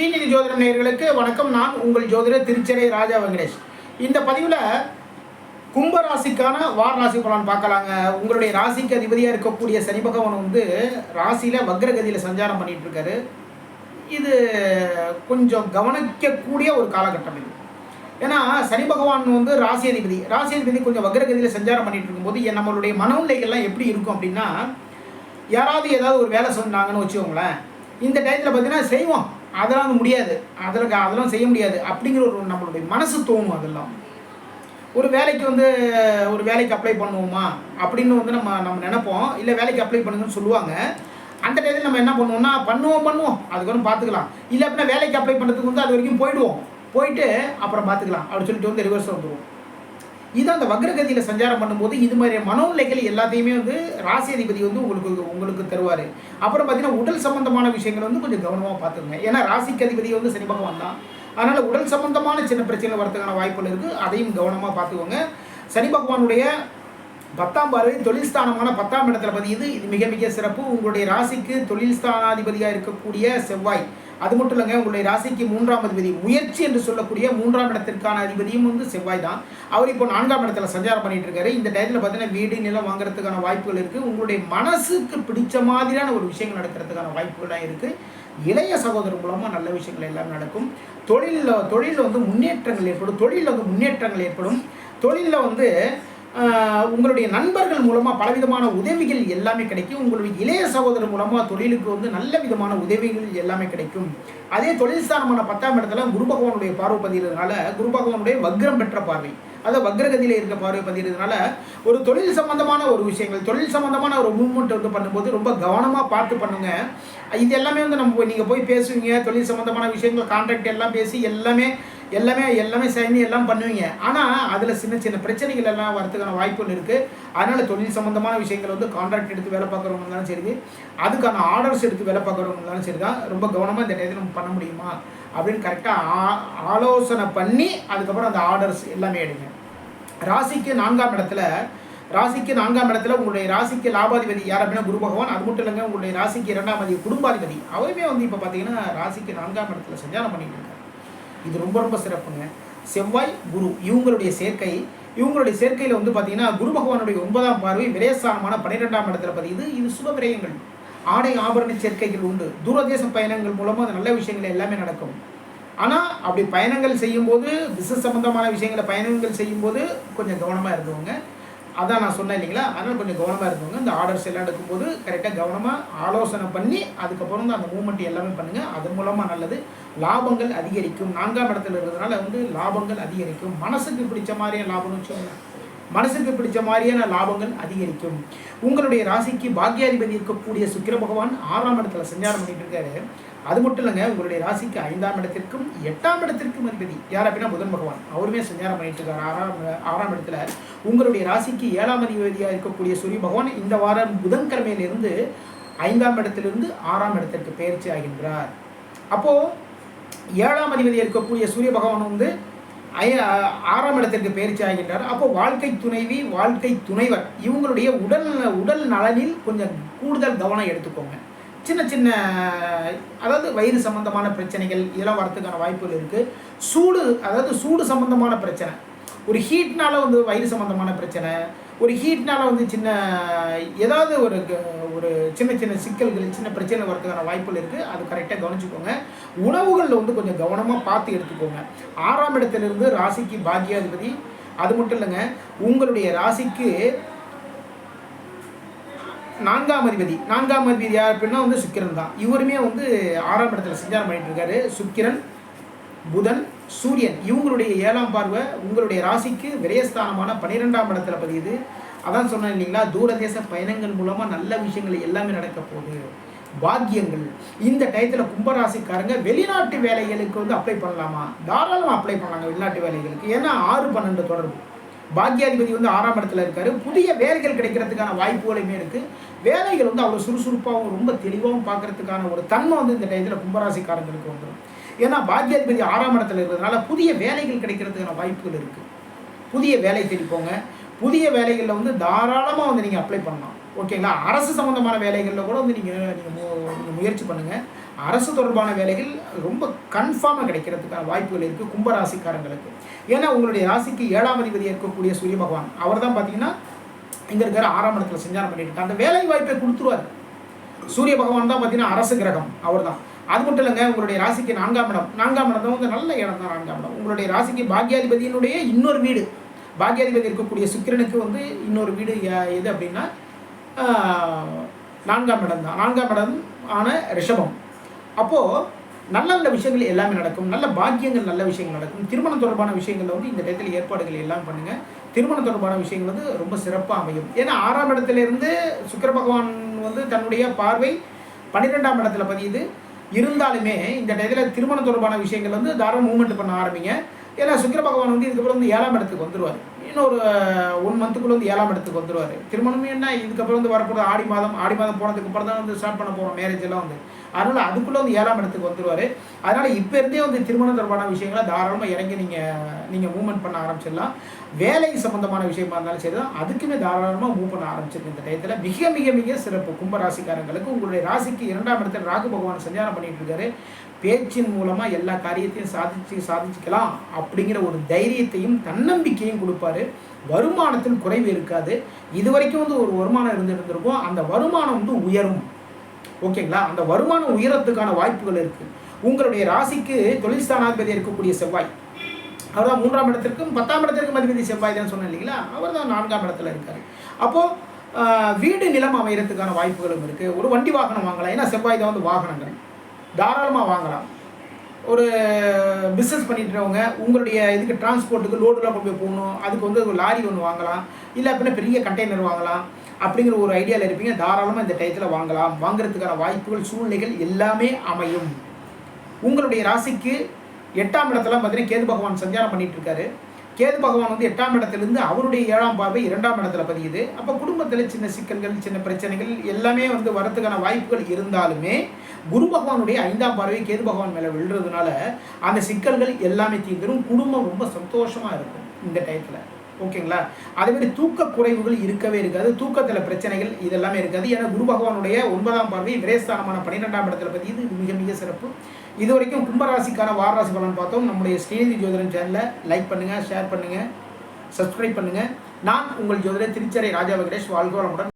ஸ்ரீநிதி ஜோதிடம் நேர்களுக்கு வணக்கம். நான் உங்கள் ஜோதிடர் திருச்செரை ராஜா வெங்கடேஷ். இந்த பதிவில் கும்ப ராசிக்கான வார ராசி பலன் பார்க்கலாங்க. உங்களுடைய ராசிக்கு அதிபதியாக இருக்கக்கூடிய சனி பகவான் வந்து ராசியில் வக்ரகதியில் சஞ்சாரம் பண்ணிட்டு இருக்காரு. இது கொஞ்சம் கவனிக்கக்கூடிய ஒரு காலகட்டம் இது. ஏன்னா சனி பகவான் வந்து ராசி அதிபதி. ராசி அதிபதி கொஞ்சம் வக்ரகதியில் சஞ்சாரம் பண்ணிட்டு இருக்கும்போது என் நம்மளுடைய மனநிலைகள்லாம் எப்படி இருக்கும் அப்படின்னா யாராவது ஏதாவது ஒரு வேலை சொன்னாங்கன்னு வச்சுக்கோங்களேன். இந்த டயத்தில் பார்த்தீங்கன்னா செய்வோம். அதெல்லாம் அது முடியாது. அதில் அதெல்லாம் செய்ய முடியாது. அப்படிங்கிற ஒரு நம்மளுடைய மனசு தோணும் அதெல்லாம். ஒரு வேலைக்கு வந்து ஒரு வேலைக்கு அப்ளை பண்ணுவோமா? அப்படின்னு வந்து நம்ம நம்ம நினைப்போம். இல்லை வேலைக்கு அப்ளை பண்ணுங்கன்னு சொல்லுவாங்க. அந்த டயத்தில் நம்ம என்ன பண்ணுவோம்னா பண்ணுவோம் பண்ணுவோம். அதுக்கப்புறம் பார்த்துக்கலாம் இல்லை அப்படின்னா வேலைக்கு அப்ளை பண்ணுறதுக்கு வந்து அது வரைக்கும் போயிடுவோம். போயிட்டு அப்புறம் பார்த்துக்கலாம் அப்படின்னு சொல்லிட்டு வந்து ரிவர்ஸ் வந்துடுவோம் இது அந்த வக்ரகதியில் சஞ்சாரம் பண்ணும்போது இது மாதிரி மனோநிலைகள் எல்லாத்தையுமே வந்து ராசி அதிபதி வந்து உங்களுக்கு உங்களுக்கு தருவார். அப்புறம் பார்த்தீங்கன்னா உடல் சம்பந்தமான விஷயங்கள் வந்து கொஞ்சம் கவனமாக பார்த்துக்கோங்க. ஏன்னா ராசிக்கு அதிபதி வந்து சனி பகவான் தான். அதனால் உடல் சம்பந்தமான சின்ன பிரச்சனை வரதுக்கான வாய்ப்புகள் இருக்குது அதையும் கவனமாக பார்த்துக்கோங்க. சனி பகவானுடைய பத்தாம் பார்வை தொழில் ஸ்தானமான பத்தாம் இடத்துல பதியுது இது மிக மிக சிறப்பு. உங்களுடைய ராசிக்கு தொழில் ஸ்தானாதிபதியாக இருக்கக்கூடிய செவ்வாய் அது மட்டும் இல்லைங்க உங்களுடைய ராசிக்கு மூன்றாம் அதிபதி முயற்சி என்று சொல்லக்கூடிய மூன்றாம் இடத்திற்கான அதிபதியும் வந்து செவ்வாய் தான். அவர் இப்போ நான்காம் இடத்துல சஞ்சாரம் பண்ணிட்டு இருக்காரு. இந்த டயத்தில் பார்த்தீங்கன்னா வீடு நிலம் வாங்குறதுக்கான வாய்ப்புகள் இருக்குது உங்களுடைய மனசுக்கு பிடிச்ச மாதிரியான ஒரு விஷயங்கள் நடக்கிறதுக்கான வாய்ப்புகள்லாம் இருக்குது இளைய சகோதரர் மூலமாக நல்ல விஷயங்கள் எல்லாம் நடக்கும். தொழிலில் தொழிலில் வந்து முன்னேற்றங்கள் ஏற்படும். தொழிலில் வந்து முன்னேற்றங்கள் ஏற்படும். தொழிலில் வந்து உங்களுடைய நண்பர்கள் மூலமாக பலவிதமான உதவிகள் எல்லாமே கிடைக்கும். உங்களுடைய இளைய சகோதரர் மூலமாக தொழிலுக்கு வந்து நல்ல விதமான உதவிகள் எல்லாமே கிடைக்கும். அதே தொழில் ஸ்தானமான பத்தாம் இடத்துல குரு பகவானுடைய பார்வை பதிகிறதுனால குரு பகவானுடைய வக்ரம் பெற்ற பார்வை. அதாவது வக்ரகதியில் இருக்க பார்வை பதிகிறதுனால ஒரு தொழில் சம்பந்தமான ஒரு விஷயங்கள் தொழில் சம்பந்தமான ஒரு மூவ்மெண்ட் வந்து பண்ணும்போது ரொம்ப கவனமாக பார்த்து பண்ணுங்க. இது எல்லாமே வந்து நம்ம நீங்கள் போய் பேசுவீங்க. தொழில் சம்பந்தமான விஷயங்கள் கான்ட்ராக்ட் எல்லாம் பேசி எல்லாமே எல்லாமே எல்லாமே சைனி எல்லாம் பண்ணுவீங்க. ஆனால் அதில் சின்ன சின்ன பிரச்சனைகள் எல்லாம் வரதுக்கான வாய்ப்புகள் இருக்குது அதனால் தொழில் சம்மந்தமான விஷயங்கள் வந்து கான்ட்ராக்ட் எடுத்து வேலை பார்க்குறவங்க இருந்தாலும் சரி அதுக்கான ஆர்டர்ஸ் எடுத்து வேலை பார்க்குறவங்க இருந்தாலும் சரி தான் ரொம்ப கவனமாக இந்த டயத்தில் நம்ம பண்ண முடியுமா? அப்படின்னு கரெக்டாக ஆலோசனை பண்ணி அதுக்கப்புறம் அந்த ஆர்டர்ஸ் எல்லாமே எடுங்க. ராசிக்கு நான்காம் இடத்துல ராசிக்கு நான்காம் இடத்துல உங்களுடைய ராசிக்கு லாபாதிபதி யார் அப்படின்னா குரு பகவான். அது மட்டும் இல்லைங்க உங்களுடைய ராசிக்கு இரண்டாம் அதிபதி குடும்பாதிபதி. அவருமே வந்து இப்போ பார்த்தீங்கன்னா ராசிக்கு நான்காம் இடத்துல சஞ்சாரம் பண்ணிட்டு இது ரொம்ப ரொம்ப சிறப்புங்க. செவ்வாய் குரு இவங்களுடைய சேர்க்கை இவங்களுடைய சேர்க்கையில் வந்து பார்த்தீங்கன்னா குரு பகவானுடைய ஒன்பதாம் பார்வை விரயஸ்தானமான பன்னிரெண்டாம் இடத்துல பதியுது. இது சுப விரயங்கள். ஆடை ஆபரண சேர்க்கைகள் உண்டு. தூரதேச பயணங்கள் மூலமாக அது நல்ல விஷயங்கள் எல்லாமே நடக்கும். ஆனால் அப்படி பயணங்கள் செய்யும்போது பிஸ்னஸ் சம்மந்தமான விஷயங்களை பயணங்கள் செய்யும்போது கொஞ்சம் கவனமாக இருந்தவங்க அதான் நான் சொன்னேன் இல்லைங்களா? அதனால் கொஞ்சம் கவனமாக இருந்தவங்க இந்த ஆர்டர்ஸ் எல்லாம் எடுக்கும்போது கரெக்டாக கவனமாக ஆலோசனை பண்ணி அதுக்கப்புறம் தான் அந்த மூமெண்ட் எல்லாமே பண்ணுங்கள் அது மூலமாக நல்லது. லாபங்கள் அதிகரிக்கும். நான்காம் இடத்துல இருக்கிறதுனால வந்து லாபங்கள் அதிகரிக்கும். மனசுக்கு பிடிச்ச மாதிரியான லாபம்னு வச்சுக்கோங்க. மனசுக்கு பிடிச்ச மாதிரியான லாபங்கள் அதிகரிக்கும். உங்களுடைய ராசிக்கு பாக்கியாதிபதி இருக்கக்கூடிய சுக்கிர பகவான் ஆறாம் இடத்துல சஞ்சாரம் பண்ணிட்டு இருக்காரு. அது மட்டும் இல்லைங்க உங்களுடைய ராசிக்கு ஐந்தாம் இடத்திற்கும் எட்டாம் இடத்திற்கும் அதிபதி. யார் அப்படின்னா புதன் பகவான். அவருமே சஞ்சாரம் பண்ணிட்டு இருக்காரு. ஆறாம் ஆறாம் இடத்துல உங்களுடைய ராசிக்கு ஏழாம் அதிபதியாக இருக்கக்கூடிய சூரிய பகவான் இந்த வாரம் புதன்கிழமையிலிருந்து ஐந்தாம் இடத்திலிருந்து ஆறாம் இடத்திற்கு பயிற்சி ஆகின்றார். அப்போது ஏழாம் அதிபதி இருக்கக்கூடிய சூரிய பகவான் வந்து ஐ- ஆறாம் இடத்திற்கு பயிற்சி ஆகின்றார். அப்போ வாழ்க்கை துணைவி வாழ்க்கை துணைவர். இவங்களுடைய உடல் உடல் நலனில் கொஞ்சம் கூடுதல் கவனம் எடுத்துக்கோங்க. சின்ன சின்ன அதாவது வயிறு சம்மந்தமான பிரச்சனைகள் இதெல்லாம் வரத்துக்கான வாய்ப்புகள் இருக்குது சூடு அதாவது சூடு சம்மந்தமான பிரச்சனை. ஒரு ஹீட்னால வந்து வயிறு சம்மந்தமான பிரச்சனை. ஒரு ஹீட்னால வந்து சின்ன ஏதாவது ஒரு க- ஒரு சின்ன சின்ன சிக்கல்கள் சின்ன பிரச்சனை வரதுக்கான வாய்ப்புகள் இருக்குது அது கரெக்டாக கவனிச்சுக்கோங்க. உணவுகளில் வந்து கொஞ்சம் கவனமாக பார்த்து எடுத்துக்கோங்க. ஆறாம் இடத்துலேருந்து ராசிக்கு பாக்கியாதிபதி. அது மட்டும் இல்லைங்க உங்களுடைய ராசிக்கு நான்காம் அதிபதி. நான்காம் அதிபதி யார் அப்படின்னா வந்து சுக்கிரன் தான். இவருமே வந்து ஆறாம் இடத்துல சஞ்சாரம் பண்ணிட்டு இருக்காரு சுக்கிரன் புதன் சூரியன். இவங்களுடைய ஏழாம் பார்வை உங்களுடைய ராசிக்கு விரயஸ்தானமான பன்னிரெண்டாம் இடத்துல பதியுது. அதான் சொன்னேன் இல்லைங்களா? தூரதேச பயணங்கள் மூலமாக நல்ல விஷயங்கள் எல்லாமே நடக்க போகுது. பாக்கியங்கள். இந்த டயத்தில் கும்பராசிக்காரங்க வெளிநாட்டு வேலைகளுக்கு வந்து அப்ளை பண்ணலாமா? தாராளமாக அப்ளை பண்ணலாங்க வெளிநாட்டு வேலைகளுக்கு. ஏன்னா ஆறு பன்னெண்டு தொடர்பு. பாக்கியாதிபதி வந்து ஆறாம் இடத்துல இருக்காரு. புதிய வேலைகள் கிடைக்கிறதுக்கான வாய்ப்புகளுமே இருக்கு. வேலைகள் வந்து அவ்வளோ சுறுசுறுப்பாகவும் ரொம்ப தெளிவாகவும் பார்க்கறதுக்கான ஒரு தன்மை வந்து இந்த டயத்தில் கும்பராசிக்காரங்களுக்கு வந்துடும் ஏன்னா பாக்கியாதிபதி ஆறாம் இடத்துல இருக்கிறதுனால புதிய வேலைகள் கிடைக்கிறதுக்கான வாய்ப்புகள் இருக்கு. புதிய வேலை தேடி புதிய வேலைகளில் வந்து தாராளமாக வந்து நீங்கள் அப்ளை பண்ணலாம். ஓகேங்களா அரசு சம்மந்தமான வேலைகளில் கூட வந்து நீங்கள் நீங்கள் நீங்கள் முயற்சி பண்ணுங்கள் அரசு தொடர்பான வேலைகள் ரொம்ப கன்ஃபார்மாக கிடைக்கிறதுக்கான வாய்ப்புகள் இருக்குது கும்பராசிக்காரங்களுக்கு. ஏன்னா உங்களுடைய ராசிக்கு ஏழாம் அதிபதியாக இருக்கக்கூடிய சூரிய பகவான் அவர் தான் பார்த்தீங்கன்னா இங்கே இருக்கிற ஆறாம் இடத்துல சஞ்சாரம் பண்ணிட்டு அந்த வேலை வாய்ப்பை கொடுத்துருவார். சூரிய பகவான் தான் பார்த்தீங்கன்னா அரசு கிரகம் அவர் தான். அது மட்டும் இல்லைங்க உங்களுடைய ராசிக்கு நான்காம் இடம். நான்காம் இடம் தான் வந்து நல்ல இடம் தான் நான்காம் இடம். உங்களுடைய ராசிக்கு பாக்யாதிபதியினுடைய இன்னொரு வீடு. பாக்யாதிபதி இருக்கக்கூடிய சுக்கிரனுக்கு வந்து இன்னொரு வீடு எது அப்படின்னா நான்காம் இடம் தான். நான்காம் இடம் ஆன ரிஷபம். அப்போது நல்ல நல்ல விஷயங்கள் எல்லாமே நடக்கும். நல்ல பாக்கியங்கள் நல்ல விஷயங்கள் நடக்கும். திருமணம் தொடர்பான விஷயங்களில் வந்து இந்த டயத்தில் ஏற்பாடுகள் எல்லாம் பண்ணுங்கள் திருமணம் தொடர்பான விஷயங்கள் வந்து ரொம்ப சிறப்பாக அமையும். ஏன்னா ஆறாம் இடத்துல இருந்து சுக்கிர பகவான் வந்து தன்னுடைய பார்வை பன்னிரெண்டாம் இடத்துல பதியுது. இருந்தாலுமே இந்த டயத்தில் திருமணம் தொடர்பான விஷயங்கள் வந்து தாராளம் மூவ்மெண்ட் பண்ண ஆரம்பிங்க. ஏன்னா சுக்கிர பகவான் வந்து இதுக்கப்புறம் வந்து ஏழாம் இடத்துக்கு வந்துடுவார் இன்னொரு ஒன் மந்த்துக்குள்ளே வந்து ஏழாம் இடத்துக்கு வந்துடுவார் திருமணமே என்ன? இதுக்கப்புறம் வந்து வரப்போகிற ஆடி மாதம் ஆடி மாதம் போனதுக்கு அப்புறம் தான் வந்து ஸ்டார்ட் பண்ண போகிறோம் மேரேஜ் எல்லாம் வந்து. அதனால் அதுக்குள்ளே வந்து ஏழாம் இடத்துக்கு வந்துடுவார் அதனால் இப்போ இருந்தே வந்து திருமணம் தொடர்பான விஷயங்களை தாராளமாக இறங்கி நீங்கள் நீங்கள் மூவ்மெண்ட் பண்ண ஆரம்பிச்சிடலாம். வேலை சம்பந்தமான விஷயமா இருந்தாலும் சரி தான் அதுக்குமே தாராளமாக மூவ் பண்ண ஆரம்பிச்சிருக்கு இந்த டயத்தில். மிக மிக மிக சிறப்பு. கும்பராசிக்காரங்களுக்கு உங்களுடைய ராசிக்கு இரண்டாம் இடத்துல ராகு பகவான் சஞ்சாரம் பண்ணிட்டு இருக்காரு. பேச்சின் மூலமாக எல்லா காரியத்தையும் சாதிச்சு சாதிச்சுக்கலாம் அப்படிங்கிற ஒரு தைரியத்தையும் தன்னம்பிக்கையும் கொடுப்பாரு. வருமானத்தில் குறைவு இருக்காது. இது வரைக்கும் வந்து ஒரு வருமானம் இருந்துட்டு இருந்திருக்கும் அந்த வருமானம் வந்து உயரும். ஓகேங்களா அந்த வருமானம் உயரத்துக்கான வாய்ப்புகள் இருக்குது உங்களுடைய ராசிக்கு தொழில் ஸ்தானாதிபதி இருக்கக்கூடிய செவ்வாய். அவர் தான் மூன்றாம் இடத்திற்கும் பத்தாம் இடத்திற்கும் அதிபதி செவ்வாய் தான் சொன்னேன் இல்லைங்களா? அவர் தான் நான்காம் இடத்துல இருக்கார். அப்போது வீடு நிலம் அமையறதுக்கான வாய்ப்புகளும் இருக்குது ஒரு வண்டி வாகனம் வாங்கலாம். ஏன்னா செவ்வாய் தான் வந்து வாகனங்கள். தாராளமாக வாங்கலாம். ஒரு பிஸ்னஸ் பண்ணிட்டுறவங்க உங்களுடைய இதுக்கு டிரான்ஸ்போர்ட்டுக்கு லோடுலாம் கொண்டு போய் போகணும் அதுக்கு வந்து ஒரு லாரி ஒன்று வாங்கலாம். இல்லை அப்படின்னா பெரிய கண்டெய்னர் வாங்கலாம். அப்படிங்கிற ஒரு ஐடியாவில் இருப்பீங்க. தாராளமாக இந்த டயத்தில் வாங்கலாம். வாங்குறதுக்கான வாய்ப்புகள் சூழ்நிலைகள் எல்லாமே அமையும். உங்களுடைய ராசிக்கு எட்டாம் இடத்துல பார்த்தீங்கன்னா கேது பகவான் சஞ்சாரம் பண்ணிட்டு இருக்காரு. கேது பகவான் வந்து எட்டாம் இடத்துலேருந்து அவருடைய ஏழாம் பார்வை இரண்டாம் இடத்துல பதியுது. அப்போ குடும்பத்தில் சின்ன சிக்கல்கள் சின்ன பிரச்சனைகள் எல்லாமே வந்து வரத்துக்கான வாய்ப்புகள் இருந்தாலுமே குரு பகவானுடைய ஐந்தாம் பார்வை கேது பகவான் மேலே விழுறதுனால அந்த சிக்கல்கள் எல்லாமே தீர்ந்துடும் குடும்பம் ரொம்ப சந்தோஷமாக இருக்கும் இந்த டயத்தில் ஓகேங்களா? அதே மாதிரி தூக்க குறைவுகள் இருக்கவே இருக்காது. தூக்கத்தில் பிரச்சனைகள் இதெல்லாமே இருக்காது. ஏன்னா குரு பகவானுடைய ஒன்பதாம் பார்வை விரேஸ்தானமான பன்னிரெண்டாம் இடத்துல பற்றி இது மிக மிக சிறப்பு. இது வரைக்கும் கும்பராசிக்கான வாரராசி பலன் பார்த்தோம். நம்முடைய ஸ்ரீநிதி ஜோதிடம் சேனலை லைக் பண்ணுங்கள் ஷேர் பண்ணுங்கள் சப்ஸ்கிரைப் பண்ணுங்கள் நான் உங்கள் ஜோதிடர் திருச்சரை ராஜா வெங்கடேஷ் வாழ்க வளமுடன்.